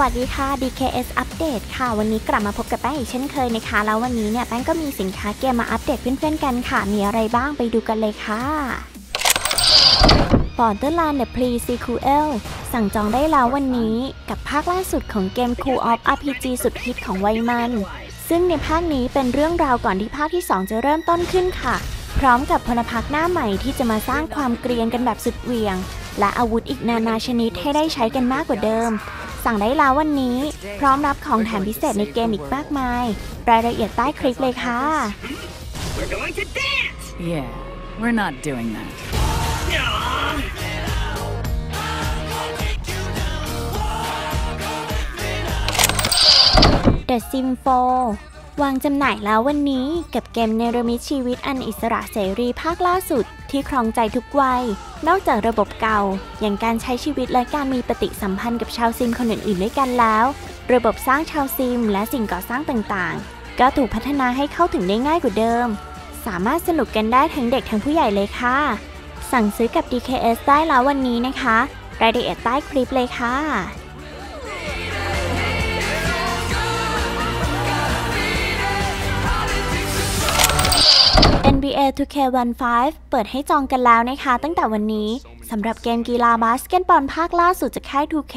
วัสดีค่ะ DKS อัปเดตค่ะ วันนี้กลับมาพบกับแป้งอีกเช่นเคยนะคะ แล้ววันนี้เนี่ยแป้งก็มีสินค้าเกมมาอัปเดตเพื่อนๆกันค่ะ มีอะไรบ้างไปดูกันเลยค่ะ Borderlands The Pre-Sequel สั่งจองได้แล้ววันนี้กับภาคล่าสุดของเกม Cool of RPG สุดฮิตของไวมัน ซึ่งในภาคนี้เป็นเรื่องราวก่อนที่ภาคที่ 2 จะเริ่มต้นขึ้นค่ะ พร้อมกับพลพรรคหน้าใหม่ที่จะมาสร้างความเกรียนกันแบบสุดเหวี่ยง และอาวุธอีกนานาชนิดให้ได้ใช้กันมากกว่าเดิม สั่งได้แล้ววันนี้ พร้อมรับของแถมพิเศษในเกมอีกมากมาย รายละเอียดใต้คลิปเลยค่ะ We're going to dance! Yeah, we're not doing that. The Sim 4 วางจำหน่ายแล้ววันนี้กับเกมเนรมิตชีวิตอันอิสระเสรีภาคล่าสุด ที่ครองใจทุกวัย นอกจากระบบเก่า อย่างการใช้ชีวิตและการมีปฏิสัมพันธ์กับชาวซิมคนอื่นๆด้วยกันแล้ว ระบบสร้างชาวซิมและสิ่งก่อสร้างต่างๆ ก็ถูกพัฒนาให้เข้าถึงได้ง่ายกว่าเดิม สามารถสนุกกันได้ทั้งเด็กทั้งผู้ใหญ่เลยค่ะ สั่งซื้อกับ DKS ได้แล้ววันนี้นะคะ รายละเอียดใต้คลิปเลยค่ะ 2K15 เปิดให้จองกันแล้วนะคะ ตั้งแต่วันนี้สำหรับเกมกีฬาบาสเกตบอลภาคล่าสุดจากค่าย 2K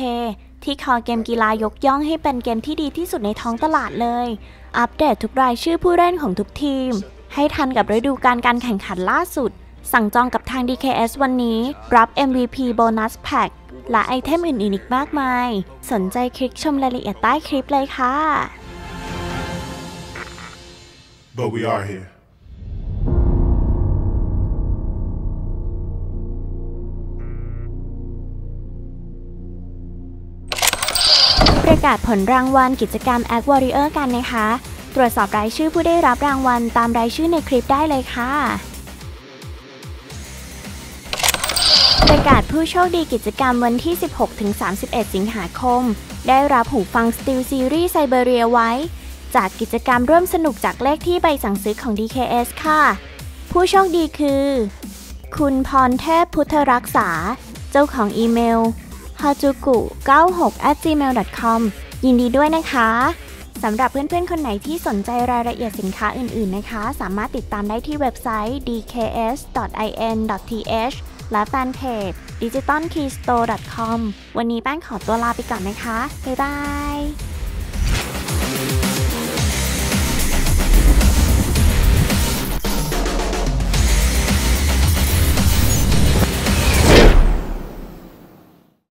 ที่คอเกมกีฬายกย่องให้เป็นเกมที่ดีที่สุดในท้องตลาดเลย อัปเดตทุกรายชื่อผู้เล่นของทุกทีม ให้ทันกับฤดูกาลการแข่งขันล่าสุด สั่งจองกับทาง DKS วันนี้ รับ MVP โบนัสแพ็กและไอเทมอื่นๆอีกมากมาย สนใจคลิกชมรายละเอียดใต้คลิปเลยค่ะ But we are here. ประกาศผลรางวัลกิจกรรม Act Warrior กันนะคะ ตรวจสอบรายชื่อผู้ได้รับรางวัลตามรายชื่อในคลิปได้เลยค่ะ ประกาศผู้โชคดีกิจกรรมวันที่ 16-31 สิงหาคม ได้รับหูฟัง Steel Series Siberia ไว้ จากกิจกรรมร่วมสนุกจากเลขที่ใบสั่งซื้อของ DKS ค่ะ ผู้โชคดีคือ คุณพรเทพพุทธรักษา เจ้าของอีเมล h a j u k u 96 gmail com ยินดีด้วยนะคะสำหรับเพื่อนๆ คนไหนที่สนใจรายละเอียดสินค้าอื่นๆนะคะ สามารถติดตามได้ที่เว็บไซต์ dks.in.th และแฟนเพจ digitalkeystore.com วันนี้แป้งขอตัวลาไปก่อนนะคะ บ๊ายบาย